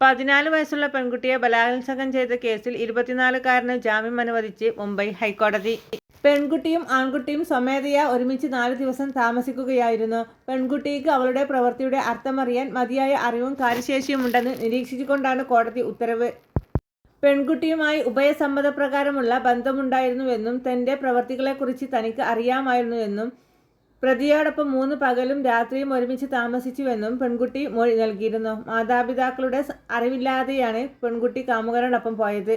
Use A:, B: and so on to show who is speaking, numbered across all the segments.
A: പതിനാല് വയസ്സുള്ള പെൺകുട്ടിയെ ബലാത്സംഗം ചെയ്ത കേസിൽ ഇരുപത്തിനാലുകാരന് ജാമ്യം അനുവദിച്ച് മുംബൈ ഹൈക്കോടതി. പെൺകുട്ടിയും ആൺകുട്ടിയും സ്വമേധയാ ഒരുമിച്ച് നാല് ദിവസം താമസിക്കുകയായിരുന്നു. പെൺകുട്ടിക്ക് അവളുടെ പ്രവൃത്തിയുടെ അർത്ഥമറിയാൻ മതിയായ അറിവും കാര്യശേഷിയും ഉണ്ടെന്ന് നിരീക്ഷിച്ചുകൊണ്ടാണ് കോടതി ഉത്തരവ്. പെൺകുട്ടിയുമായി ഉഭയസമ്മതപ്രകാരമുള്ള ബന്ധമുണ്ടായിരുന്നുവെന്നും തന്റെ പ്രവൃത്തികളെക്കുറിച്ച് തനിക്ക് അറിയാമായിരുന്നുവെന്നും പ്രതിയോടൊപ്പം മൂന്ന് പകലും രാത്രിയും ഒരുമിച്ച് താമസിച്ചുവെന്നും പെൺകുട്ടി മൊഴി നൽകിയിരുന്നു. മാതാപിതാക്കളുടെ അറിവില്ലാതെയാണ് പെൺകുട്ടി കാമുകനോടൊപ്പം പോയത്.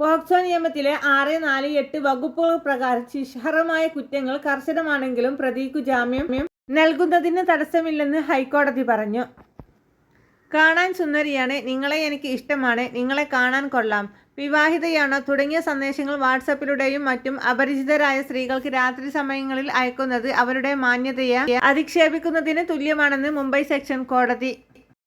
A: പോക്സോ നിയമത്തിലെ ആറ് നാല് എട്ട് വകുപ്പുകൾ പ്രകാരം ശിക്ഷാർഹമായ കുറ്റങ്ങൾ കർശനമാണെങ്കിലും പ്രതിക്കു ജാമ്യം നൽകുന്നതിന് തടസ്സമില്ലെന്ന് ഹൈക്കോടതി പറഞ്ഞു. കാണാൻ സുന്ദരിയാണ് നിങ്ങളെ എനിക്ക് ഇഷ്ടമാണ് നിങ്ങളെ കാണാൻ കൊള്ളാം. വിവാഹിതയാണോ തുടങ്ങിയ സന്ദേശങ്ങൾ വാട്സപ്പിലൂടെയും മറ്റും അപരിചിതരായ സ്ത്രീകൾക്ക് രാത്രി സമയങ്ങളിൽ അയക്കുന്നത് അവരുടെ മാന്യതയെ അധിക്ഷേപിക്കുന്നതിന് തുല്യമാണെന്ന് മുംബൈ സെക്ഷൻ കോടതി.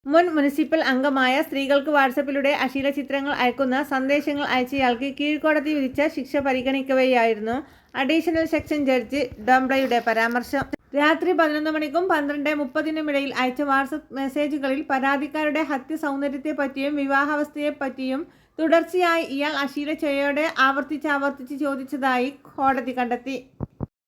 A: മുൻ മുനിസിപ്പൽ അംഗമായ സ്ത്രീകൾക്ക് വാട്സപ്പിലൂടെ അശീല ചിത്രങ്ങൾ അയക്കുന്ന സന്ദേശങ്ങൾ അയച്ചയാൾക്ക് കീഴ്ക്കോടതി വിധിച്ച ശിക്ഷ പരിഗണിക്കവെയായിരുന്നു അഡീഷണൽ സെക്ഷൻ ജഡ്ജി ഡോംബ്ലയുടെ പരാമർശം. രാത്രി പതിനൊന്ന് മണിക്കും പന്ത്രണ്ട് മുപ്പതിനും ഇടയിൽ അയച്ച വാട്സപ്പ് മെസ്സേജുകളിൽ പരാതിക്കാരുടെ ഹത്യ സൗന്ദര്യത്തെപ്പറ്റിയും വിവാഹാവസ്ഥയെപ്പറ്റിയും തുടർച്ചയായി ഇയാൾ അശീല ചെയ്യോടെ ആവർത്തിച്ച് ആവർത്തിച്ച് ചോദിച്ചതായി കോടതി കണ്ടെത്തി.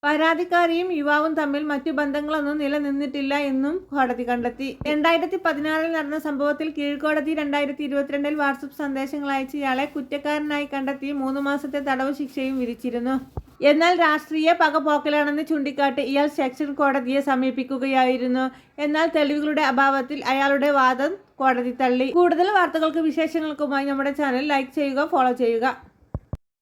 A: പരാതിക്കാരിയും യുവാവും തമ്മിൽ മറ്റു ബന്ധങ്ങളൊന്നും നിലനിന്നിട്ടില്ല എന്നും കോടതി കണ്ടെത്തി. രണ്ടായിരത്തി പതിനാറിൽ നടന്ന സംഭവത്തിൽ കീഴ്ക്കോടതി രണ്ടായിരത്തി ഇരുപത്തിരണ്ടിൽ വാട്സപ്പ് സന്ദേശങ്ങൾ അയച്ച ഇയാളെ കുറ്റക്കാരനായി കണ്ടെത്തി മൂന്ന് മാസത്തെ തടവ് ശിക്ഷയും വിധിച്ചിരുന്നു. എന്നാൽ രാഷ്ട്രീയ പകപോക്കലാണെന്ന് ചൂണ്ടിക്കാട്ടി ഇയാൾ സെക്ഷൻ കോടതിയെ സമീപിക്കുകയായിരുന്നു. എന്നാൽ തെളിവുകളുടെ അഭാവത്തിൽ അയാളുടെ വാദം കോടതി തള്ളി. കൂടുതൽ വാർത്തകൾക്ക് വിശേഷങ്ങൾക്കുമായി നമ്മുടെ ചാനൽ ലൈക്ക് ചെയ്യുക ഫോളോ ചെയ്യുക.